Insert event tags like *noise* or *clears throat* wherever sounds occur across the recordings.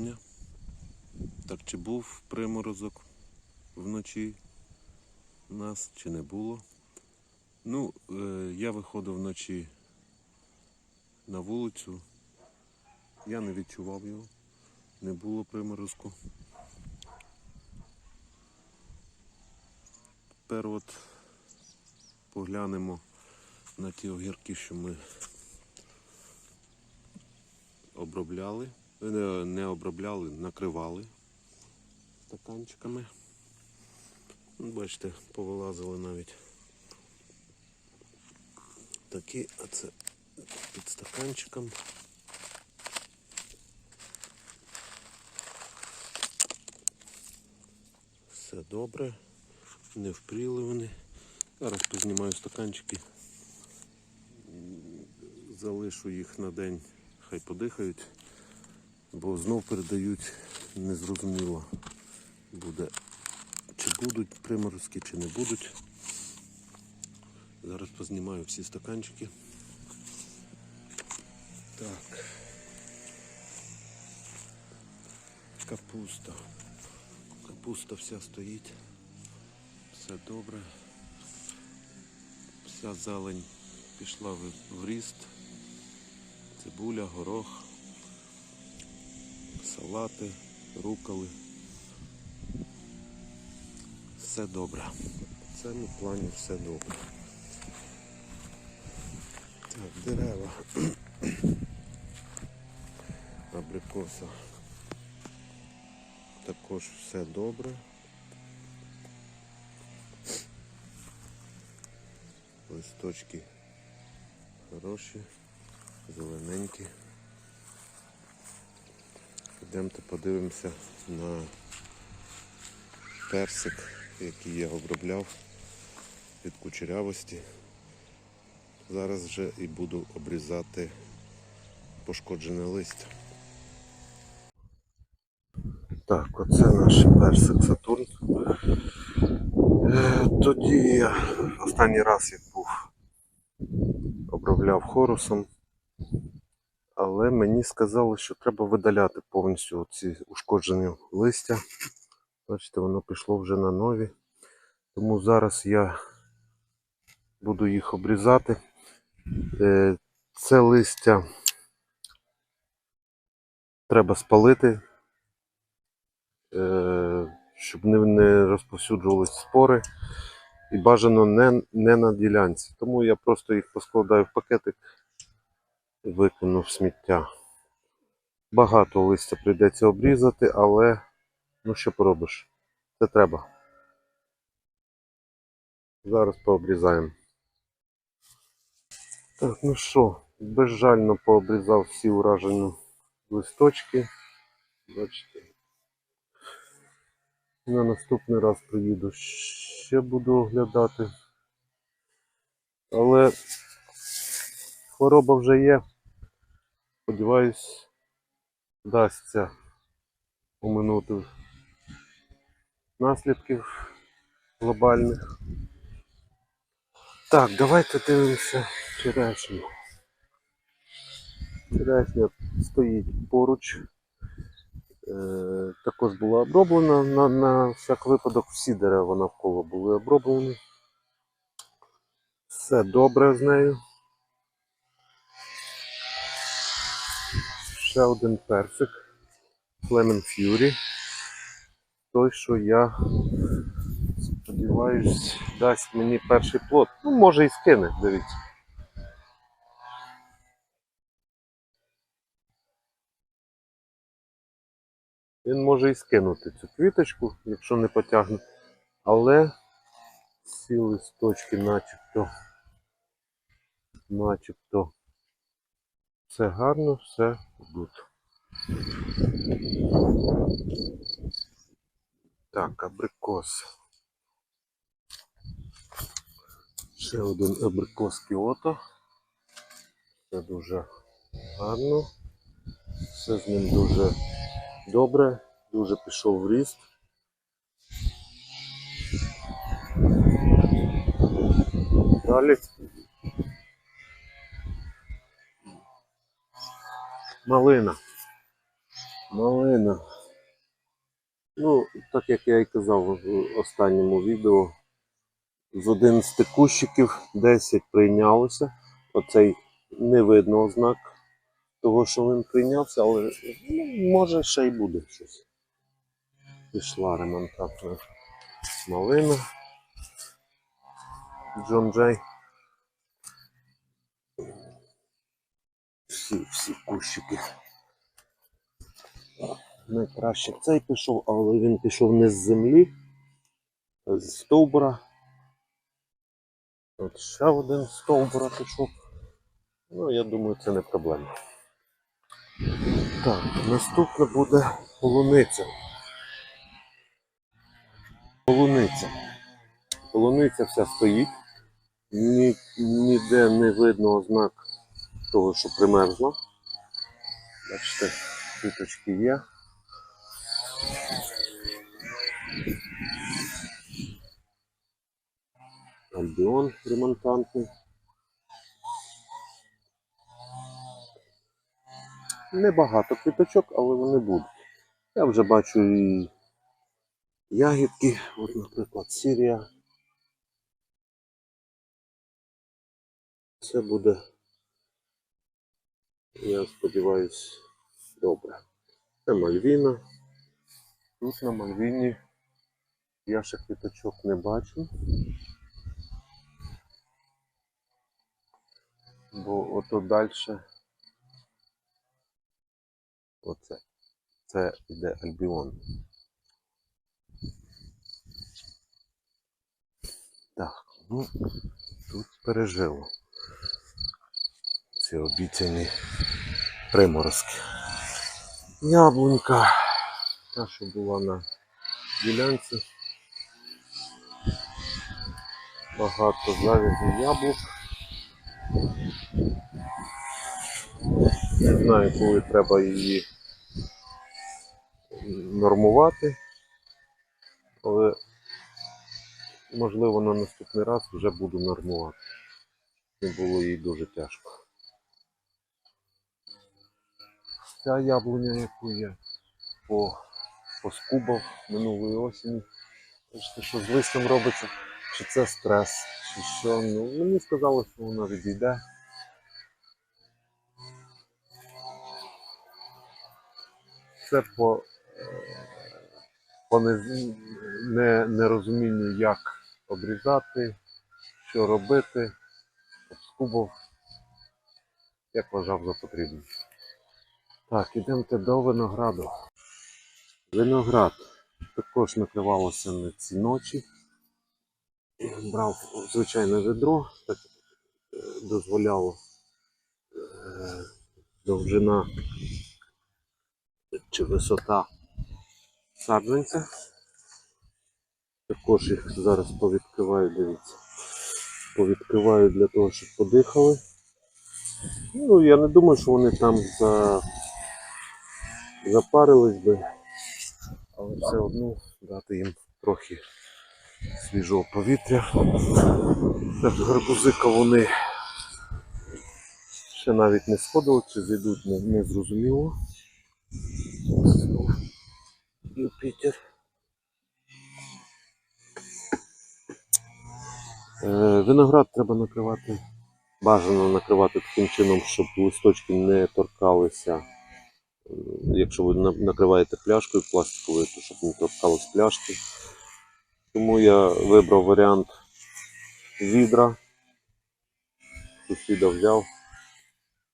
травня. Так чи був приморозок вночі у нас, чи не було. Ну, е, я виходив вночі на вулицю. Я не відчував його, не було приморозку. Тепер от поглянемо на ті огірки, що ми обробляли. Не, обробляли, накривали стаканчиками. Бачите, повилазили навіть такі, а це під стаканчиком. Все добре, не впріли вони. Зараз познімаю стаканчики, залишу їх на день, хай подихають, бо знов передають незрозуміло буде, чи будуть приморозки, чи не будуть. Зараз познімаю всі стаканчики. Так. Капуста. Капуста вся стоїть. Все добре. Вся зелень пішла в, ріст. Цибуля, горох, салати, руколи. Все добре. В цьому плані все добре. Так, дерева. *clears throat* Абрикоса. Також все добре. Листочки хороші, зелененькі. Йдемте подивимося на персик, який я обробляв від кучерявості. Зараз вже і буду обрізати пошкоджене листя. Так, оце наш персик Сатурн. Е, Тоді останній раз як був обробляв хорусом, але мені сказали, що треба видаляти повністю ці ушкоджені листя. Бачите, воно пішло вже на нові. Тому зараз я буду їх обрізати. Е, Це листя треба спалити, е, щоб не, розповсюджувались спори. І бажано не, не на ділянці. Тому я просто їх поскладаю в пакетик і викину в сміття. Багато листя прийдеться обрізати, але ну що поробиш? Це треба. Зараз пообрізаємо. Так, ну що, безжально пообрізав всі уражені листочки. Бачите. На наступний раз приїду, ще буду оглядати. Але хвороба вже є. Сподіваюсь, вдасться оминути наслідків глобальних. Так, давайте дивимося черешню. Черешня стоїть поруч. Е, також була оброблена на, на всяк випадок. Всі дерева навколо були оброблені. Все добре з нею. Ще один персик. Lemon Fury. Той, що я сподіваюсь, дасть мені перший плод. Ну, може і скине, дивіться. Він може і скинути цю квіточку, якщо не потягне. Але ці листочки начебто, начебто все гарно, все good. Так, абрикос. Ще один абрикос Кіото. Це дуже гарно. Все з ним дуже добре, дуже пішов в ріст. Далі. Малина. Малина. Ну, так як я і казав в останньому відео, з 11 кущиків 10 прийнялося. Оцей не видно ознак того, що він прийнявся, але ну, може ще й буде щось. Пішла ремонтатна малина. Джон Джей. Всі, всі кущики. Найкраще цей пішов, але він пішов не з землі, а з стовбура. От ще один стовбура пішов. Ну, я думаю, це не проблема. Так, наступне буде полуниця. Полуниця. Полуниця вся стоїть. Ні, ніде не видно ознак того, що примерзла. Бачите, квіточки є. Альбіон ремонтантний. Небагато квіточок, але вони будуть. Я вже бачу і ягідки, от, наприклад, Сірія. Це буде, я сподіваюся, добре. Це Мальвіна. Тут на Мальвіні я ще квіточок не бачу. Бо ото далі. Оце. Це йде Альбіон. Так, ну тут пережило ці обіцяні приморозки. Яблунька. Та, що була на ділянці. Багато завязів яблук. Не знаю, коли треба її нормувати, але можливо на наступний раз вже буду нормувати. Не було їй дуже тяжко. Ця яблуня, яку я по, поскубав минулої осені. Бачите, що з листям робиться, чи це стрес, чи що. Ну, мені сказали, що вона відійде. Це по, по не, не, нерозумінню, як обрізати, що робити, скубов, як вважав за потрібне. Так, ідемте до винограду. Виноград також накривалося на ці ночі. Брав звичайне ведро, так е, дозволяло е, довжина чи висота саджанця. Також їх зараз повідкриваю, дивіться. Повідкриваю для того, щоб подихали. Ну, я не думаю, що вони там за... запарились би, але все одно дати їм трохи свіжого повітря. Так, гарбузика вони ще навіть не сходили, чи зійдуть, не, не зрозуміло. Юпітер. Е, виноград треба накривати, бажано накривати таким чином, щоб листочки не торкалися. Якщо ви накриваєте пляшкою пластиковою, то щоб не торкались пляшки. Тому я вибрав варіант відра. Сусіда взяв,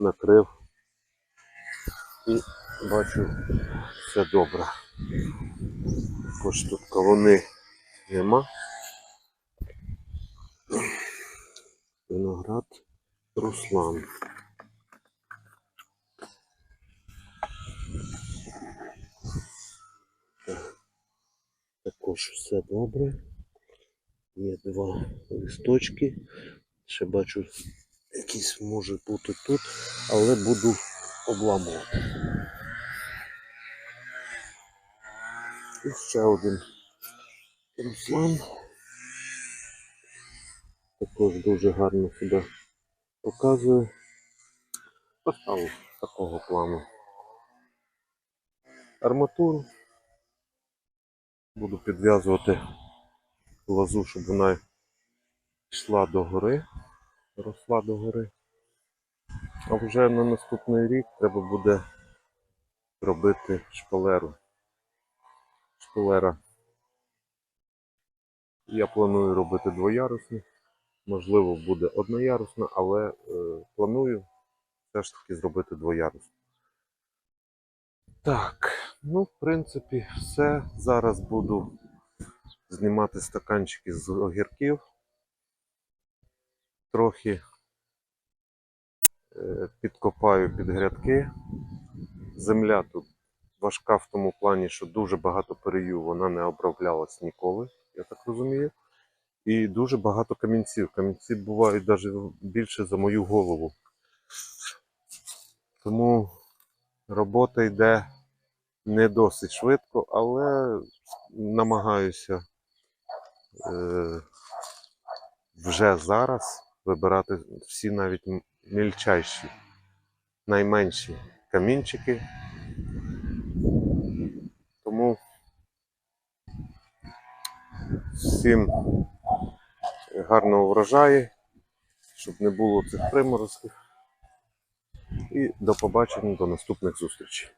накрив і бачу, все добре. Також тут кавуни нема. Виноград Руслан. Також все добре. Є два листочки. Ще бачу, якісь може бути тут, але буду обламувати. І ще один Руслан. Також дуже гарно себе показує. Поставив такого плану. арматуру. Буду підв'язувати лозу, щоб вона йшла до гори, росла до гори. А вже на наступний рік треба буде робити шпалеру. Шпалера. Я планую робити двоярусну. Можливо, буде одноярусна, але е, планую все ж таки зробити двоярусну. Так, ну, в принципі, все. Зараз буду знімати стаканчики з огірків. Трохи е, підкопаю під грядки. Земля тут важка в тому плані, що дуже багато перею, вона не оброблялась ніколи, я так розумію. І дуже багато камінців. Камінці бувають навіть більше за мою голову. Тому робота йде не досить швидко, але намагаюся е, вже зараз вибирати всі навіть мільчайші, найменші камінчики. Тому всім гарного врожаю, щоб не було цих приморозків. І до побачення, до наступних зустрічей.